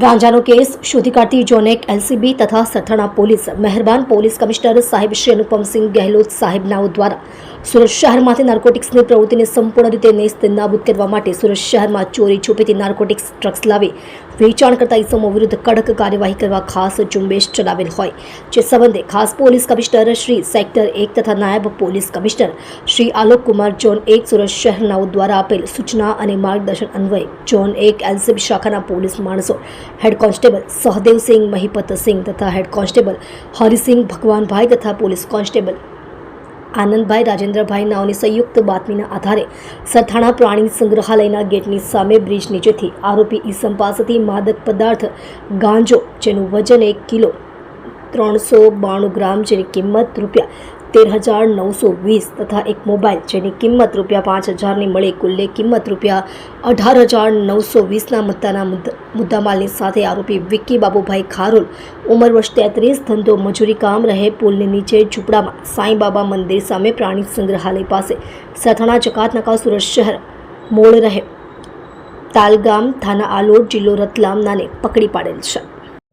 ગાંજાનો case શોધી કાઢતી જોનેક LCB તથા સથાણા પોલીસ. મહેરબાન પોલીસ કમિશનર સાહેબ શ્રી અનુપમસિંહ ગહેલોત સાહેબનાઓ દ્વારા સુરત શહેરમાંથી નાર્કોટિક્સની પ્રવૃત્તિને સંપૂર્ણ રીતે નેસ્ત નાબૂદ કરવા માટે સુરત શહેરમાં ચોરી છુપીથી નાર્કોટિક્સ ટ્રક્સ લાવી વેચાણ કરતા ઇસમો વિરુદ્ધ કડક કાર્યવાહી કરવા ખાસ ઝુંબેશ ચલાવેલ હોય. જે સંબંધે ખાસ પોલીસ કમિશનર શ્રી સેક્ટર એક તથા નાયબ police commissioner Shri Alok Kumar, zone એક સુરત શહેરનાઓ દ્વારા આપેલ સૂચના અને માર્ગદર્શન અન્વયે ઝોન એક એલસીબી શાખાના પોલીસ માણસો, હેડ કોન્સ્ટેબલ સહદેવસિંહ મહિપતસિંહ તથા હેડ કોન્સ્ટેબલ હરિસિંહ ભગવાનભાઈ તથા પોલીસ કોન્સ્ટેબલ આનંદભાઈ રાજેન્દ્રભાઈ નાઓની સંયુક્ત બાતમીના આધારે સરથાણા પ્રાણી સંગ્રહાલયના ગેટની સામે બ્રિજ નીચેથી આરોપી ઈસમ પાસેથી માદક પદાર્થ ગાંજો, જેનું વજન એક કિલો ત્રણસો બાણું ગ્રામ જેની કિંમત રૂપિયા તેર હજાર નવસો વીસ તથા એક મોબાઈલ જેની કિંમત રૂપિયા પાંચ હજારની મળી કુલ્લે કિંમત રૂપિયા અઢાર હજાર નવસો વીસના મુદ્દાના મુદ્દામાલની સાથે આરોપી વિક્કી બાબુભાઈ ખારોલ ઉંમર વર્ષ તેત્રીસ, ધંધો મજૂરી કામ રહે, પુલની નીચે ઝૂંપડામાં સાંઈબાબા મંદિર સામે પ્રાણી સંગ્રહાલય પાસે સથાણા જકાતનાકા સુરત શહેર મોળ રહે. તાલગામ થાના આલોડ જિલ્લો રતલામ નાને પકડી પાડેલ છે.